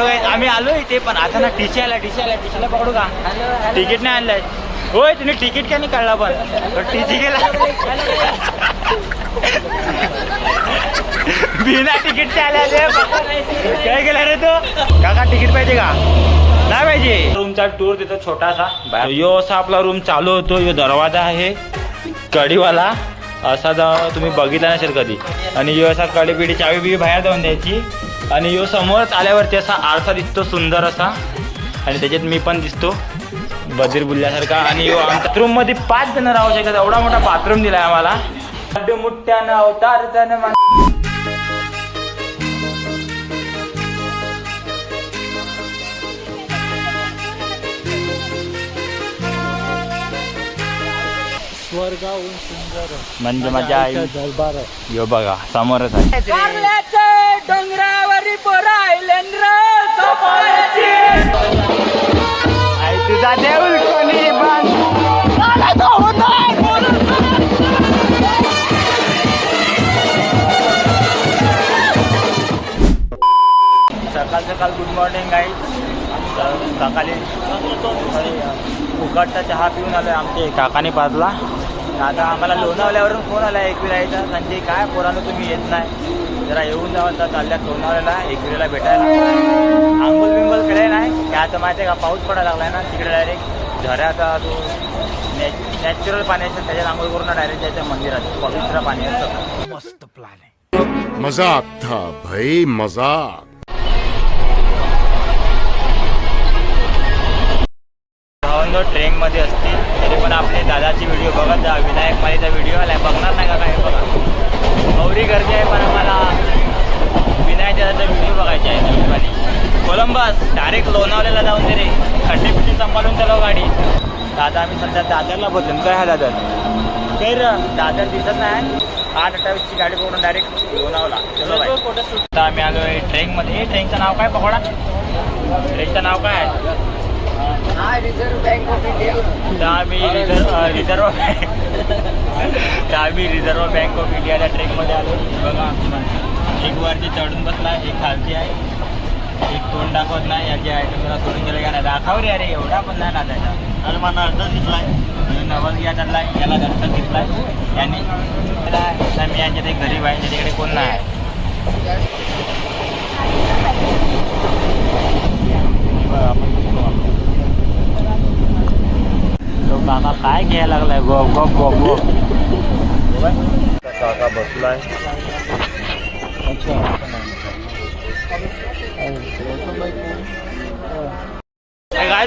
Hello आम्ही आलो इथे पण आता ना टीसी आला टीसी आला टीसीला पकडू का? तिकीट नाही आणलंय. होय तुम्ही तिकीट का नाही काढला पण? टीसी गेला. बिना तिकीटचे आले आले. काय गेला रे तो? काका तिकीट पाहिजे का? नाही पाहिजे. रूमचा टूर देतो छोटासा. यो असा आपला रूम चालू होतो. यो दरवाजा आहे. कढीवाला. असा जा तुम्ही बघितला नसेल कधी. आणि यो असा कडी बिडी चावी बिवी बाहेर जाऊन द्यायची. आणि यो समोरच आल्यावरती असा आरसा दिसतो सुंदर असा. आणि त्याच्यात मी पण दिसतो बधीर बुल्ल्यासारखा आणि यो आमच्या रूममध्ये पाच जण राहू शकतात एवढा मोठा बाथरूम दिलाय आम्हाला. मुठ्यानं अवतार त्यानं मा- स्वर्गाहून सुंदर म्हणजे मजा आईचा आई. दरबार आहे. यो बघा समोरच आहे. डोंगरावरी सकाळ सकाळ गुड मॉर्निंग गाई सकाळी फुकटचा चहा पिऊन आलोय आमचे काकाने पाजला आता आम्हाला लोणावल्यावरून फोन आला एकविरायचा. संजय काय पोरानं तुम्ही येत नाही. जरा येऊन जावं तर चालल्यात लोणावल्याला एकविरेला भेटायला. आंघोळ बिंगोल केले नाही काय आता माहिती आहे का पाऊस पडायला लागलाय ना तिकडे डायरेक्ट झऱ्याचा तो नॅचरल पाणी असतं त्याच्यात आंघोळ करून डायरेक्ट जायचं मंदिरात पवित्र पाणी असतं. मस्त प्लॅन आहे. मजाक था भाई मजाक. ट्रेनमध्ये असतील तरी पण आपले दादाची व्हिडिओ बघत जा विनायक मालीचा व्हिडिओ आलाय बघणार नाही का काय बघा. गौरी गर्दी आहे पण आम्हाला विनायक दादाचा व्हिडिओ बघायचा आहे नवीन कोलंबस डायरेक्ट लोणावल्याला जाऊन दे रे. खड्डे पिड्डी सांभाळून चालव गाडी. दादा आम्ही सध्या दादरला बदलून काय हा दादर? तर दादर दिसत नाही. आठ अठ्ठावीसची गाडी पकडून डायरेक्ट लोणावला चलो बाई. आता आम्ही आलो आहे ट्रेनमध्ये ट्रेनचं नाव काय पकडा? ट्रेनचं नाव काय? आहे रिझर्व्ह बँक ऑफ इंडिया. तर आम्ही रिझर्व रिझर्व बँक. तर आम्ही रिझर्व्ह बँक ऑफ इंडियाच्या ट्रेकमध्ये आलो. बघा एक वरती चढून बसला एक खालती आहे. एक तोंड दाखवत नाही याची आयटम जरा सोडून गेलं. का नाही दाखव रे अरे एवढा पण नाही नाचायचा. अरे मला अर्धच दिसलाय. नवस घ्या चाललाय याला घरचा दिसलाय. यांनी त्याला मी यांच्या ते गरीब आहे त्याच्याकडे कोण नाही आहे बघा, आपण बघतो आपण. तो काका काय घ्यायला लागलाय? गप गप गप गप. काका बसलाय.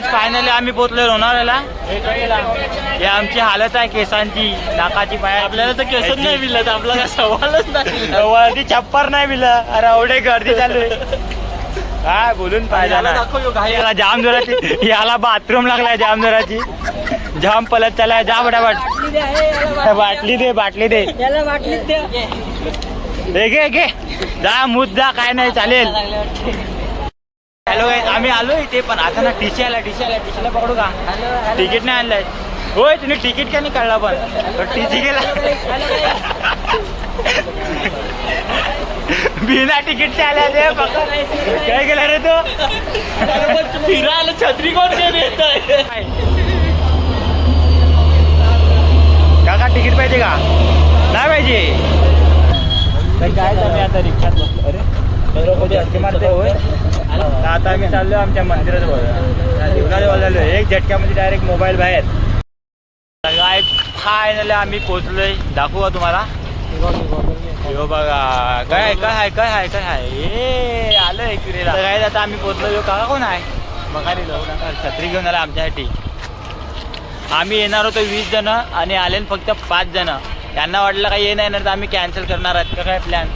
फायनली आम्ही पोहोचलो लोणावळ्याला. हे आमची हालत आहे केसांची नाकाची पाय. आपल्याला तर केसच नाही मिळत आपला काय सवालच नाही वरती छप्पर नाही मिळत. अरे एवढे गर्दी चालू आहे. काय बोलून पाहिजे जाम जोराची याला बाथरूम लागलाय जाम जोराची. जाम पलत चालाय जा फटाफट. बाटली दे बाटली दे. ते घे घे. जा मुद जा काय नाही चालेल. हॅलो आम्ही आलो इथे पण आता ना टीसी आला टीसी आला टीसीला पकडू का? तिकीट नाही आणलंय. होय तुम्ही तिकीट का नाही काढला पण? टीसी गेला. बिना तिकीटचे आले आले काय गेला रे तो? फिरायला छत्री कोण काका पाहिजे का? नाही पाहिजे. काय तुम्ही आता रिक्षात बसलो. अरे मारते होय. आता आम्ही चाललो आमच्या मंदिरात जीवनात बोललेलो एक झटक्यामध्ये डायरेक्ट मोबाईल बाहेर. काय फायनली आम्ही पोचलोय दाखवू का तुम्हाला? बघा. काय काय आहे? काय आहे? काय आहे? ए आलं काय आता आम्ही पोचलो ह्यो काका कोण आहे? बघा छत्री घेऊन आला आमच्यासाठी. आम्ही येणार होतो वीस जण आणि आले फक्त पाच जण. त्यांना वाटलं काही ये नाही येणार तर आम्ही कॅन्सल करणार आहेत. का काय प्लॅन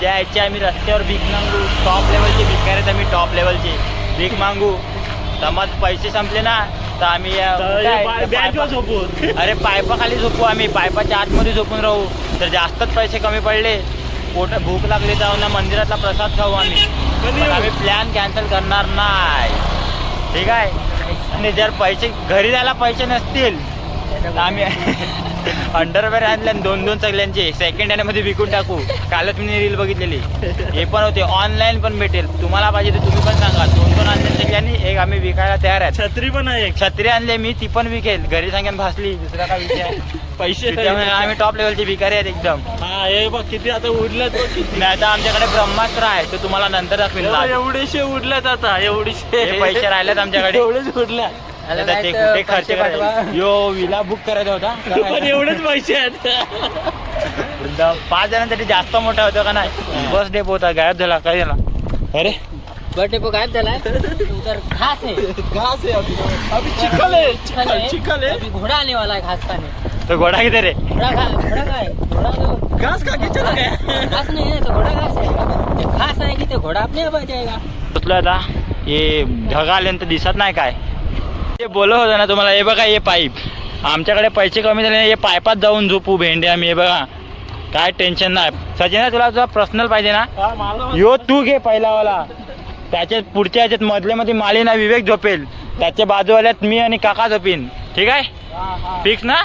द्यायचे आम्ही रस्त्यावर भीक मागू टॉप लेवलचे भिकारी आहेत आम्ही टॉप लेवलचे भीक मागू. समज पैसे संपले ना तर आम्ही पायपा- अरे पायपाखाली झोपू आम्ही. पायपाच्या आतमध्ये झोपून राहू. तर जास्तच पैसे कमी पडले. पोट भूक लागली जाऊन ना मंदिरातला प्रसाद खाऊ आम्ही. आम्ही प्लॅन कॅन्सल करणार नाही. ठीक आहे? आणि जर पैसे घरी जायला पैसे नसतील तर आम्ही अंडरवेअर आणल्या दोन दोन सगळ्यांचे सेकंड हँडमध्ये विकून टाकू. कालच मी रील बघितलेली. हे पण होते. ऑनलाईन पण भेटेल. तुम्हाला पाहिजे तर तुम्ही पण सांगा. दोन दोन आणले सगळ्यांनी एक आम्ही विकायला तयार आहे. छत्री पण आहे. छत्री आणली मी ती पण विकेल. घरी सांगेन भासली. दुसरा काय विषय आहे? पैसे. त्यामुळे आम्ही टॉप लेवलचे भिकारी आहेत एकदम. हा हे बघ किती आता बघ किती. नाही आता आमच्याकडे ब्रह्मास्त्र आहे तो तुम्हाला नंतर दाखवेल हे बघ. एवढेशे उडल्यात आता एवढेशे. हे पैसे राहिलेत आमच्याकडे. एवढेच आता नाही ते तर कुठे खर्च पैसे पाठवा. करायचे? यो विला बुक करायचा होता. पण एवढेच पैसे आहेत. वृंदा- पाच जणांसाठी जास्त मोठा होता का नाही? बस डेप होता गायब झाला काय झाला? अरे. बर्थडे को गायब झाला. है उधर घास है घास आहे अभी अभी चिखल आहे चिखल चिखल आहे. अभी घोड़ा आने वाला है घास खाने तो घोडा किती रे? घोड़ा खा घोड़ा का है घोड़ा तो घास खा के चला गया घास नहीं है तो घोड़ा घास है जब घास आएगी तो घोड़ा अपने आप आ जाएगा पोचलो आता. हे ढगा आल्यानंतर दिसत नाही काय. ते बोलत होतं ना तुम्हाला हे बघा हे पाईप. आमच्याकडे पैसे कमी झाले हे पाईपात जाऊन झोपू भेंडे आम्ही हे बघा. काय टेन्शन नाही. सचिना तुला तुझा पर्सनल पाहिजे ना? हा, यो तू घे पहिलावाला. त्याच्यात पुढच्या ह्याच्यात मधल्या मध्ये माली ना विवेक झोपेल. त्याच्या बाजूवाल्यात मी आणि काका झोपीन. ठीक आहे? फिक्स ना?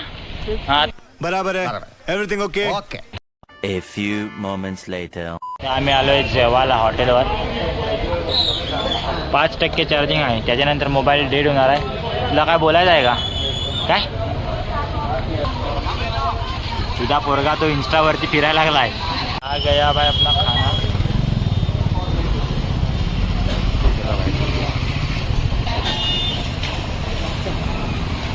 हा. बराबर है everything okay A few moments later. आम्ही आलोय जेवायला हॉटेलवर. पाच टक्के चार्जिंग आहे. त्याच्यानंतर मोबाईल डेड होणार आहे. तुला काय बोलायचं आहे का? काय? तुझा पोरगा तो इंस्टावरती फिरायला लागलाय. हा गया भाई आपला खाना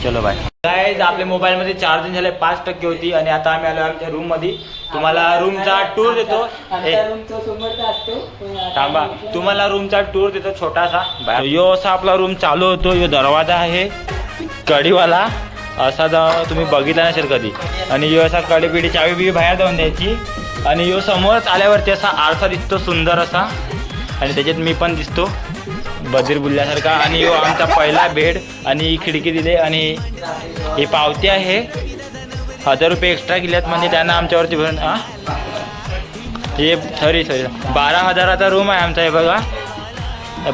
चलो बाय काय आपल्या मोबाईलमध्ये चार्जिंग झाले पाच टक्के होती आणि आता आम्ही आलो आमच्या रूममध्ये तुम्हाला रूमचा टूर देतो. ए, रूम तो समोरचा असतो. थांबा. तुम्हाला रूमचा टूर देतो छोटासा. यो असा आपला रूम चालू होतो. यो दरवाजा आहे. कढीवाला. असा द- तुम्ही बघितला नसेल कधी. आणि यो असा कडी पिढी चावी बिवी बाहेर जाऊन द्यायची. आणि यो समोरच आल्यावरती असा आरसा दिसतो सुंदर असा. आणि त्याच्यात मी पण दिसतो. बजीर बुलल्यासारखा आणि यो आमचा पहिला बेड आणि ही खिडकी दिली आणि ही पावती आहे. हजार रुपये एक्स्ट्रा केल्यात म्हणजे त्यांना आमच्यावरती भरून हां हे सॉरी सॉरी बारा हजाराचा रूम आहे आमचा हे बघा.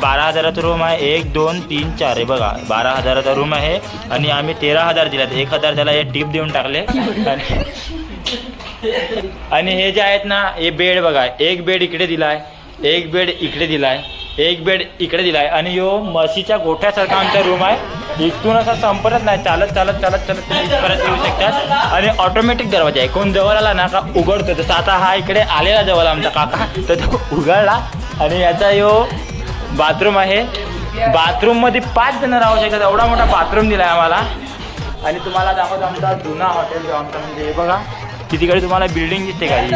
बारा हजाराचा रूम आहे. एक दोन तीन चार हे बघा. बारा हजाराचा रूम आहे आणि आम्ही तेरा हजार दिल्यात. एक हजार त्याला हे टीप देऊन टाकले. आणि आणि हे जे आहेत ना हे बेड बघा. एक बेड इकडे दिला आहे एक बेड इकडे दिला आहे एक बेड इकडे दिलाय आणि यो म्हशीच्या गोठ्यासारखा आमचा रूम आहे. इथून असा संपतच नाही. चालत चालत चालत चालत तुम्ही येऊ शकतात. आणि ऑटोमॅटिक दरवाजा आहे. कोण जवळ आला ना का उघडतो. जसं आता हा इकडे आलेला जवळ आमचा काका तर तो उघडला. आणि याचा यो बाथरूम आहे. बाथरूममध्ये पाच जण राहू शकतात. एवढा मोठा बाथरूम दिलाय आम्हाला. आणि तुम्हाला दाखवतो आमचा जुना हॉटेल जो आमचा म्हणजे हे बघा. तिकडे तुम्हाला बिल्डिंग दिसते का? ही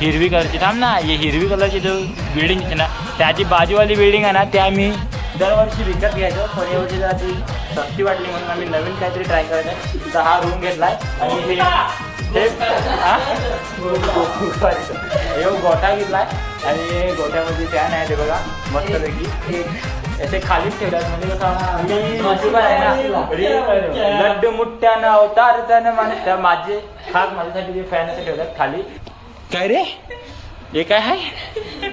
हिरवी कलरची थांब ना ही हिरवी कलरची जो बिल्डिंग दिसते ना त्याची बाजूवाली बिल्डिंग आहे ना ते आम्ही दरवर्षी विकत घ्यायचो. पण यावर्षी जरा ती सस्ती वाटली म्हणून आम्ही नवीन काहीतरी ट्राय करायचं. तिथं हा रूम घेतलाय आणि हे हे हा? गोठा घेतलाय आणि गोट्यामध्ये गोठ्यामध्ये फॅन आहे ते बघा मस्तपैकी. याचे म्हणजे कसं ना. रील लड्डू मुठ्यानं अवतार त्यानं माने त्या माझे खास माझ्यासाठी ते फॅन असे ठेवल्यात खाली. काय रे? हे काय आहे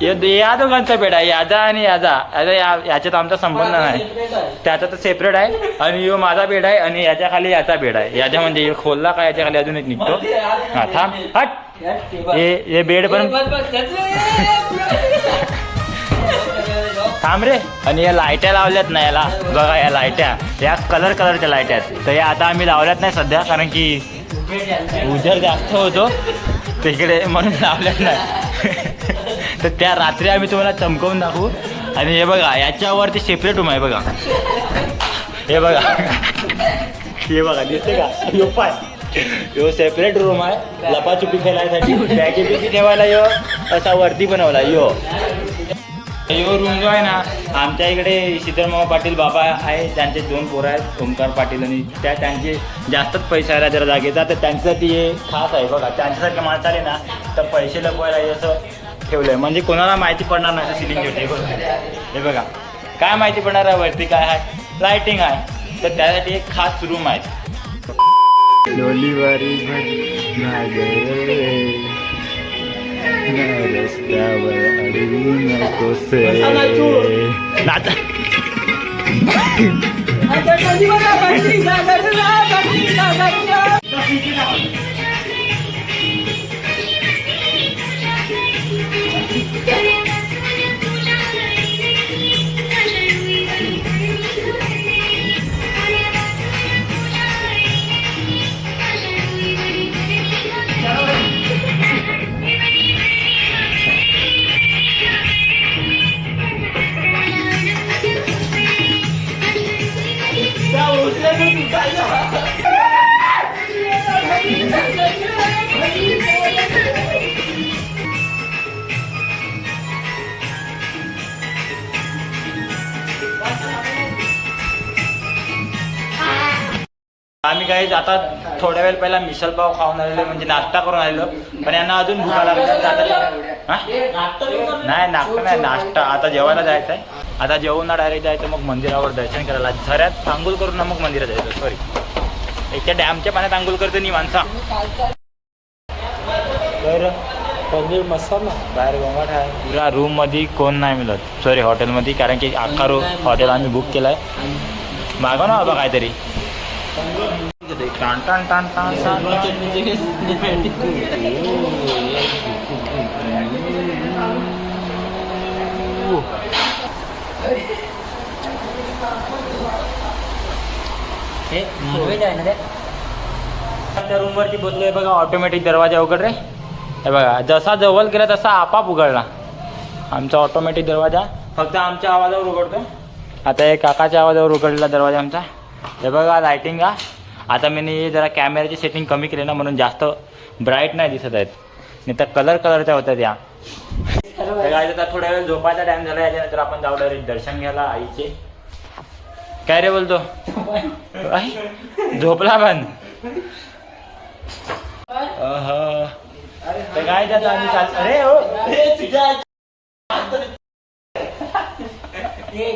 या दोघांचा बेड आहे याचा आणि याचा आता याच्यात आमचा संबंध नाही. त्याचा तर सेपरेट आहे. आणि यो माझा बेड आहे आणि याच्या खाली याचा बेड आहे. याच्या म्हणजे खोलला का याच्या खाली अजून एक निघतो? हा थांब. हट. हे हे बेड पण थांब रे. आणि या लाईट्या लावल्यात ना याला. बघा या लाईट्या. या कलर कलरच्या लायट्या आहेत. तर या आता आम्ही लावल्यात नाही सध्या कारण की उजर जास्त होतो. तिकडे म्हणून लावल्यात नाही. तर त्या रात्री आम्ही तुम्हाला चमकवून दाखवू. आणि हे बघा याच्यावरती सेपरेट रूम आहे बघा. हे बघा. हे बघा दिसते का? यो पाय. यो सेपरेट रूम आहे. लपाचुपी खेळायसाठी. बॅगी बिगी ठेवायला यो. असा वरती बनवला यो. यो रूम जो आहे ना आमच्या इकडे शीतलमामा पाटील बाबा आहे त्यांचे दोन पोरं आहेत ओमकार पाटील आणि त्या त्यांचे जास्तच पैसा आहे जरा जागेचा. तर त्यांच्यासाठी हे खास आहे बघा त्यांच्यासारख्या माणसाने ना तर पैसे लपवायला असं ठेवलं आहे म्हणजे कोणाला माहिती पडणार नाही सिलिंग घेऊन हे बघा काय माहिती पडणार आहे वरती काय आहे? लाईटिंग आहे. तर त्यासाठी एक खास रूम आहे. डोलीवारी रस्त्यावर अडवू नकोस नाचा पहिला मिसल पाव खाऊन आलेलो म्हणजे नाश्ता करून आलेलो. पण यांना अजून भुका आता हा? नाही नाश्ता नाही नाश्ता. आता जेवायला जायचं आहे आता जेवून डायरेक्ट जायचं मग मंदिरावर दर्शन करायला. झऱ्यात आंघोळ करून ना मग मंदिरात जायचं. सॉरी एकच्या डॅमच्या पाण्यात आंघोळ करतो नी माणसा. तर पनीर मसाला. बाहेर गोंगाट आहे. पुरा रूममध्ये कोण नाही मिळत. सॉरी हॉटेलमध्ये कारण की अख्खा रूम हॉटेल आम्ही बुक केलाय. मागव ना बाबा काहीतरी. टान टान टान टान टान. हे नॉनव्हेज आहे ना ते? त्या रूमवरती बसलोय बघा ऑटोमॅटिक दरवाजा उघड रे. हे बघा जसा जवळ गेला तसा आपाप उघडला. आमचा ऑटोमॅटिक दरवाजा फक्त आमच्या आवाजावर उघडतो आता एक काकाच्या आवाजावर उघडलेला दरवाजा आमचा. हे बघा लायटिंग का आता मी जरा कॅमेऱ्याची सेटिंग कमी केली ना म्हणून जास्त ब्राईट नाही दिसत आहेत. नाही तर कलर कलरच्या होत्या त्या. आता थोड्या वेळ झोपायचा टाइम झाला याच्यानंतर आपण जाऊ डायरेक्ट दर्शन घ्यायला आईचे. काय रे बोलतो? झोपला पण. काय त्यात आम्ही चाल अरे हो.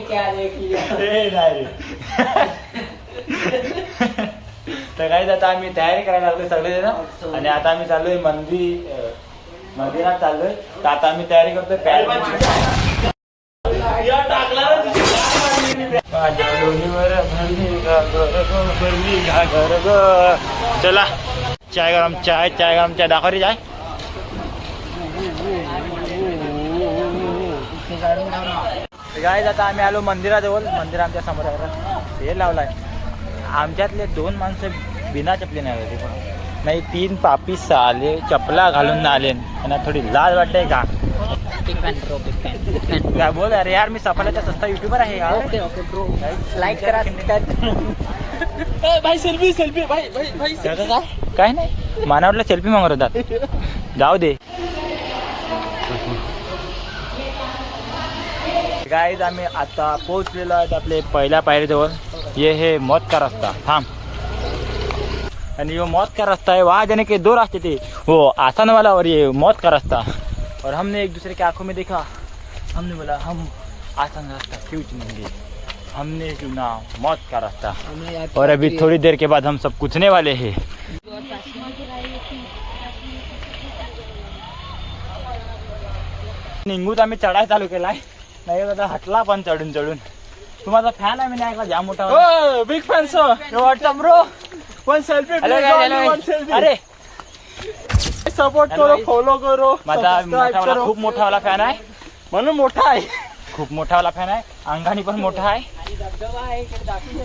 क्या देख लिया. तर काय आता आम्ही तयारी करायला लागलो सगळे जण आणि आता आम्ही चाललोय मंदिर मंदिरात चाललोय. तर आता आम्ही तयारी करतोय माझ्या डोलीवर भरली ग, ग. चला चाय गरम चाय चाय गरम चाय दाखव रे चाय. काय आता आम्ही आलो मंदिराजवळ. मंदिर आमच्यासमोर आहे हे लावलाय. आमच्यातले दोन माणसं बिना चपली नाही आले ते पण नाही तीन पापीस आले चपला घालून आले. त्यांना थोडी लाज वाटते का? काय बोल अरे यार मी सफाल्याचा सस्ता युट्यूबर आहे यार. ओके ओके ब्रो लाईक करा भाई सेल्फी सेल्फी भाई भाई भाई त्याचं काय? नाही. मानावरला सेल्फी मागत होतात. जाऊ दे. गाईज आम्ही आता पोहोचलेलो आहेत आपले पहिल्या पायरीजवळ. ये है मौत का रास्ता। थांब। आणि यो मौत का रास्ता है वहाँ जाने के दो रास्ते थे। वो आसान वाला और ये मौत का रास्ता। और हमने एक दूसरे के आंखों में देखा। हमने बोला हम आसान रास्ता क्यों चुनेंगे? हमने चुना मौत का रास्ता। और अभी थोड़ी देर के बाद हम सब कुछने वाले हैं। तो आम्ही चढाय चालू केलाय. नाही दादा हटला पण चढून चढून तुम्हाला फॅन आहे मी नाही ऐकला. जाम मोठा ओ big fan sir what's up bro one selfie hello अरे. सपोर्ट Hello, करो guys. फॉलो करो माझा सबस्क्राईब करो. खूप मोठावाला फॅन आहे. म्हणून मोठा आहे. खूप मोठावाला फॅन आहे. अंगाने पण मोठा आहे.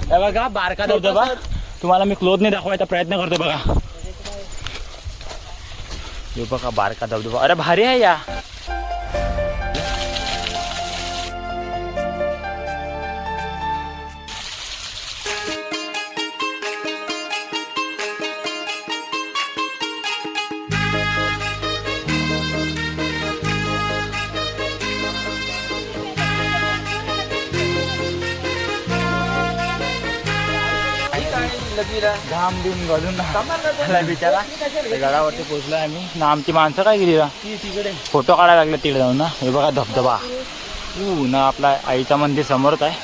हे बघा बारका धबधबा. तुम्हाला मी क्लोज नाही दाखवायचा प्रयत्न करतो बघा. हे बघा बारका धबधबा. अरे भारी आहे या. घाम बिम घालून आला बिचारा. गडावरती पोहोचलो आम्ही. ना आमची माणसं काय गेली तिकडे. फोटो काढायला लागले तिकडे जाऊन ना. हे बघा धबधबा. ऊ ना आपला आईचा मंदिर समोरच आहे.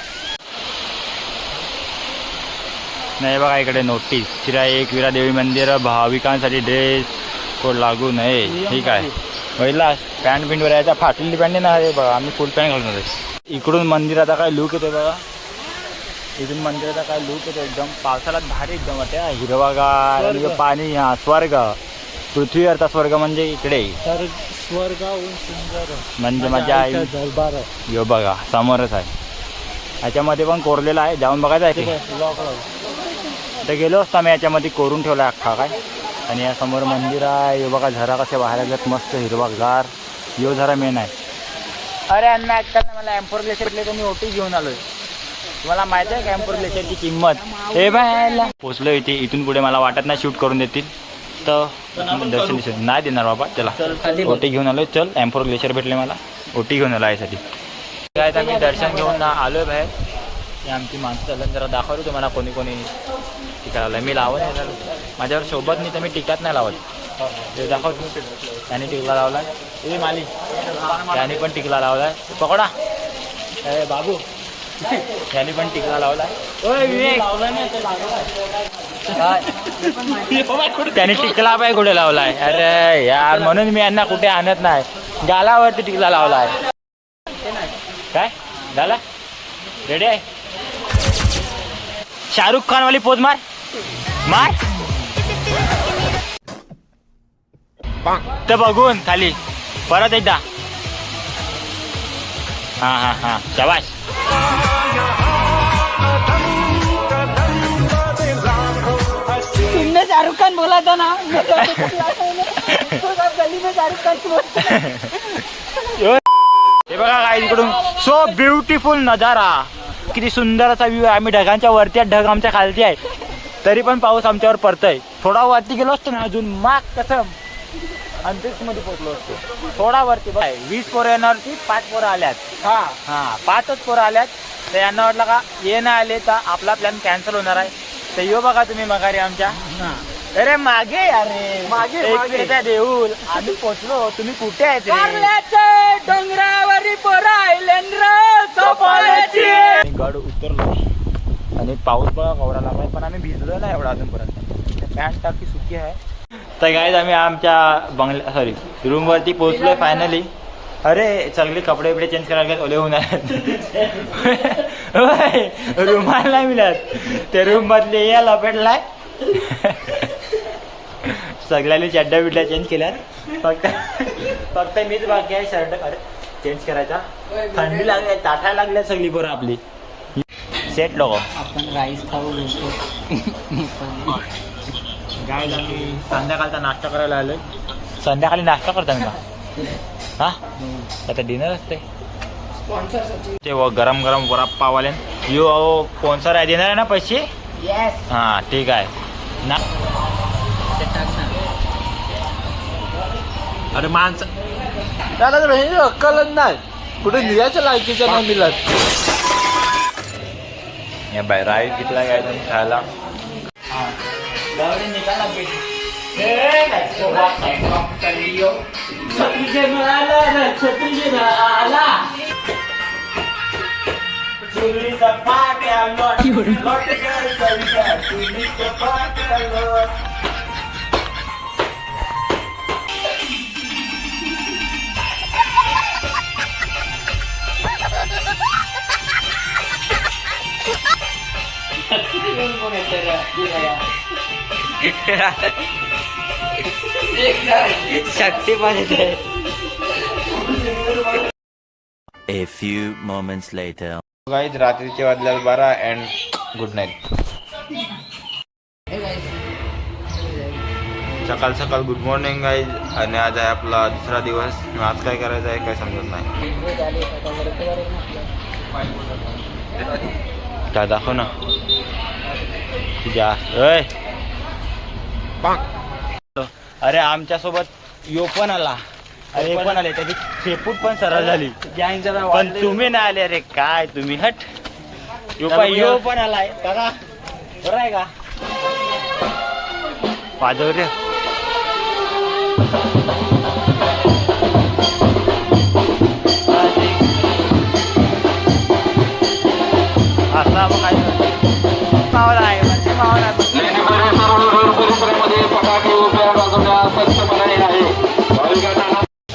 नाही बघा इकडे नोटीस शिरा एक विरा देवी मंदिर भाविकांसाठी ड्रेस कोड लागू नये. ठीक आहे. पहिला पॅन्ट बिंट यायचा. फाटलेली पॅन्ट ना हे बघा आम्ही फुल पॅन्ट घालून. इकडून मंदिराचा काय लुक येते बघा. इथून मंदिराचा काय लूक येतो एकदम. पावसाळ्यात भारी एकदम वाटते हा, हिरवागार आणि पाणी हा स्वर्ग. पृथ्वीवरचा स्वर्ग म्हणजे इकडे. तर स्वर्गाहून सुंदर. म्हणजे माझ्या आई. दरबार यो बघा समोरच आहे. याच्यामध्ये पण कोरलेलं आहे. जाऊन बघायचं आहे. ते लॉक लावून तर गेलो असतो आम्ही याच्यामध्ये कोरून ठेवला अख्खा काय. आणि या समोर मंदिर आहे. यो बघा झरा कसे बाहेर लागत मस्त हिरवागार. यो झरा मेन आहे. अरे अण्णा आजकाल ना मला एम्पोर ग्लेशियर भेटले तर मी ओटी घेऊन आलोय. तुम्हाला माहिती आहे का एम्पोर ग्लेशियरची किंमत. हे बायला पोचलो इथे इथून पुढे मला वाटत नाही शूट करून देतील. तर दर्शन दिसेल. नाही देणार बाबा चला. ओटी घेऊन आलोय. चल एम्पोर ग्लेशियर भेटले मला. ओटी घेऊन आलो यासाठी. काय तर मी दर्शन घेऊन ना आलोय बाहेर. ही आमची माणसं चालत जरा दाखवतो तुम्हाला कोणी कोणी टिका लावलं मी लावत नाही माझ्यावर सोबत नाही तर मी टिकात नाही लावत. ते दाखवतो. त्याने टिकला लावलाय. ए माली त्याने पण टिकला लावलाय. पकडा. ए बाबू. त्याने पण टिकला विवेक. त्याने टिकला पाय कुठे लावलाय? अरे यार म्हणून मी यांना कुठे आणत नाही. गालावरती टिकला लावलाय. काय? झाला? रेडी आहे? शाहरुख खान वाली पोज मार. मार. तर बघून खाली. परत एकदा. हा हा हा. शबाश तुमने शाहरुख खान बोला था ना. गली में शाहरुख खान हे बघा काय तिकडून सो ब्युटिफुल नजारा. किती सुंदर असा व्ह्यू आहे. आम्ही ढगांच्या वरती आहे ढग आमच्या खालती आहे. तरी पण पाऊस आमच्यावर पडतोय. थोडा वरती गेलो असतो ना अजून माग कसं अंतरिक्षमध्ये पोहोचलो असतो. थोडा वरती बघ. वीस पोरं येण्यावरती पाच पोरं आल्यात. हा. हा पाचच पोरं आल्यात. तर यांना वाटलं का ये ना आले तर आपला प्लॅन कॅन्सल होणार आहे. तर यो बघा तुम्ही मगारी आमच्या. अरे मागे अरे. मागे देऊल आम्ही पोचलो तुम्ही कुठे आहे कारल्याचे डोंगरावरी पोरायलेन गड उतरलो. आणि पाऊस बघा कवरा लागलाय. पण आम्ही भिजलो नाही एवढा अजूनपर्यंत. पॅन्ट टाकी सुकी आहे. तर गाईज आम्ही आमच्या बंगल्या सॉरी रूमवरती पोहोचलोय फायनली अरे सगळे कपडे बिपडे चेंज करायला ओले होणार रुमाल नाही मिळत. ते रूम मधले या लपेटलाय सगळ्यांनी चड्ड्या बिड्ड्या चेंज केल्यात. फक्त फक्त मीच बाकी आहे शर्ट अरे चेंज करायचा. थंडी लागली ताठायला लागल्या सगळी बरं आपली. सेट लोक. आपण राईस खाऊ काय आम्ही संध्याकाळचा नाश्ता करायला आलोय. संध्याकाळी नाश्ता करता का? हा? आता डिनर असते ते व गरम गरम वडाप पावाले यो स्पॉन्सर आहे देणार आहे ना पैसे? येस हा ठीक आहे. ना? अरे माणसं. त्याला तर हे अक्कलच नाही. कुठे निघायच्या लायकीच्या नाही मिळत या बाय राईस कितला घ्यायचा खायला? Dari ni ka lang Eh, nagsuwak sa pang kayo. Sa tingin mo ala, nagsatingin na ala. Sulit sa pati ang lot. Lot ka sa liga. Sulit sa pati ang lot. Hindi ko nito na. Hindi शक्ती पाहिजे A few moments later. Guys रात्रीचे वाजल्यात बारा and good night सकाळ सकाळ good morning guys आणि आज आहे आपला दुसरा दिवस. आज काय करायचं आहे काय समजत नाही. काय दाखव ना. तुझ्या अरे आमच्यासोबत यो पण आला. अरे पण आले. त्याची शेपूट पण सरळ झाली. पण तुम्ही नाही आले अरे काय तुम्ही? हट. यो पण यो पण आलाय. बघा. बरं आहे का? वाजव रे. असा मग काय मावला आहे. म्हणजे मावला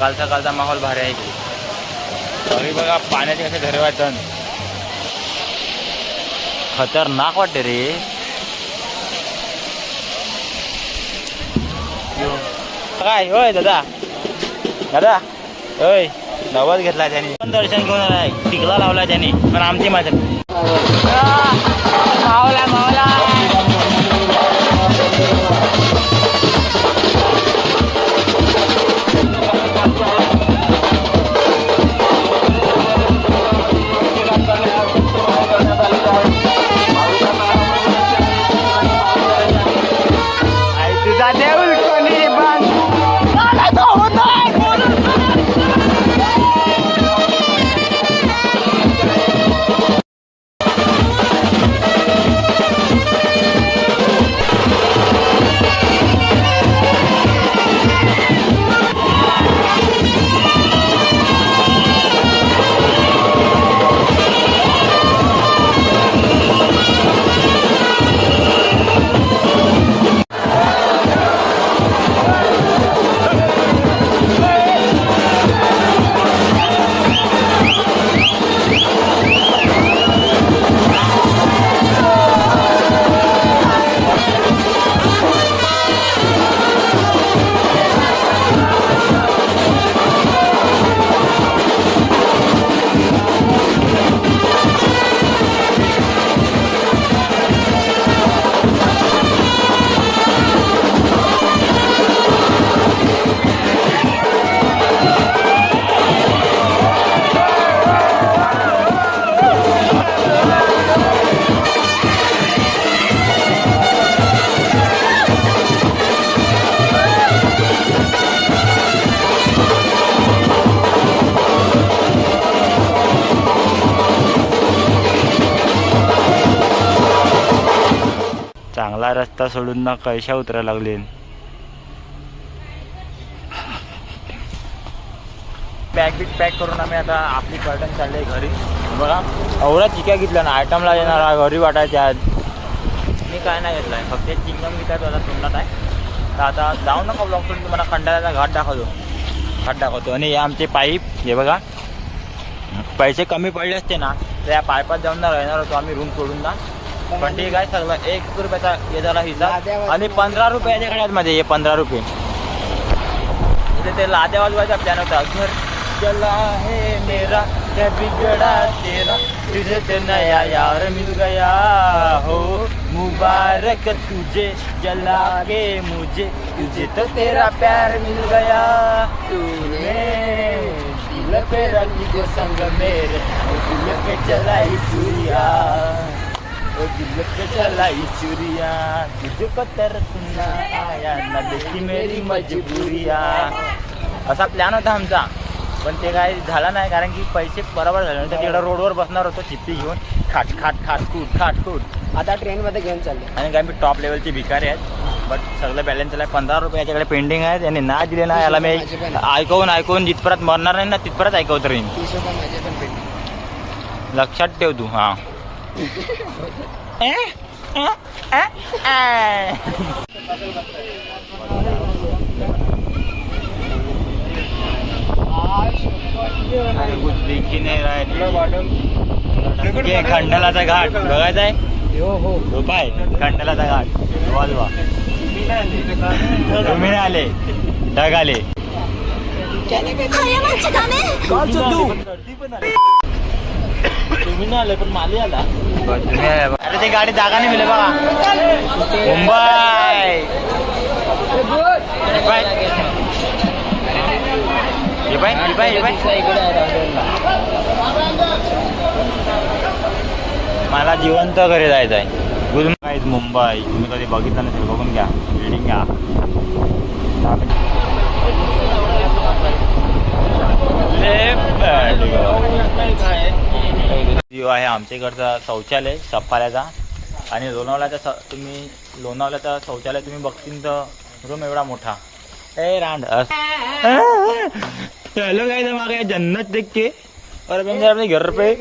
कालचा कालचा माहोल भारी आहे तरी बघा पाण्याचे कसे धरे वाटन खतरनाक वाटते रे. काय होय दादा. दादा होय नवस घेतला त्याने. पण दर्शन घेऊन आलाय टिकला लावला त्याने पण आमची माझ्या मावला मावला. हा रस्ता सोडून ना कशा उतरायला लागले. पॅक बिग पॅक करून आम्ही आता आपली कर्टन चालले घरी. बघा एवढा चिक्या घेतला ना आयटमला येणार घरी वाटायच्या मी काय नाही घेतलाय फक्त चिंगम घेतात आता तोंडात आहे. तर आता जाऊ नका ब्लॉक करून तुम्हाला खंडाळ्याचा घाट दाखवतो. घाट दाखवतो. आणि हे आमचे पाईप हे बघा. पैसे कमी पडले असते ना तर या पायपात जाऊन ना राहणार होतो आम्ही रूम सोडून ना. पण ठीक आहे सगळं एक रुपयाचा हे झाला हिसाब. आणि पंधरा रुपयाच्या गाड्यात मध्ये हे पंधरा रुपये. इथे ते लाद्या वाजवायचा प्लॅन होता घर चला है मेरा क्या बिगड़ा तेरा. तुझे ते नया यार मिल गया. हो मुबारक तुझे जला के मुझे. तुझे तो तेरा प्यार मिल गया. तूने दिल पे जो संग मेरे. दिल पे चलाई चुरिया ओ दिल पे चलाई चुरिया तुझको तरसना आया न देखी मेरी मजबूरिया असा प्लॅन होता आमचा पण ते काय झालं नाही कारण की पैसे बरोबर झाले नव्हते तिकडं रोडवर बसणार होतो चिप्पी घेऊन खाट खाट खाट कूट खाट कूट आता ट्रेन मध्ये घेऊन चालले आणि काय मी टॉप लेवलचे भिकारी आहेत बट सगळं बॅलन्स आहे पंधरा रुपये याच्याकडे पेंडिंग आहेत यांनी ना दिले ना याला मी ऐकवून ऐकवून जिथपर्यंत मरणार नाही ना तिथपर्यंत ऐकवत राहीन लक्षात ठेव तू हा दिखी नाही राहिली खंडलाचा घाट बघायचा आहे? हो हो. पाय खंडलाचा घाट. वाजवा तुम्ही नाही आले ढग आले. तुम्ही नाही आले पण माली आला. अरे ते गाडी जागा नाही मिळेल बघा. मुंबई. मला जिवंत घरी जायचं आहे. Good night Mumbai. तुम्ही कधी बघितलं नसेल बघून घ्या. बिल्डिंग घ्या. जो आहे आमच्या इकडचा शौचालय सफाऱ्याचा. आणि लोणावळ्याचा स- तुम्ही लोणावळ्याचा शौचालय तुम्ही बघतील तर रूम एवढा मोठा. ए रांड. हेलो काय मागे जन्नत देख के. और अपने घर पे.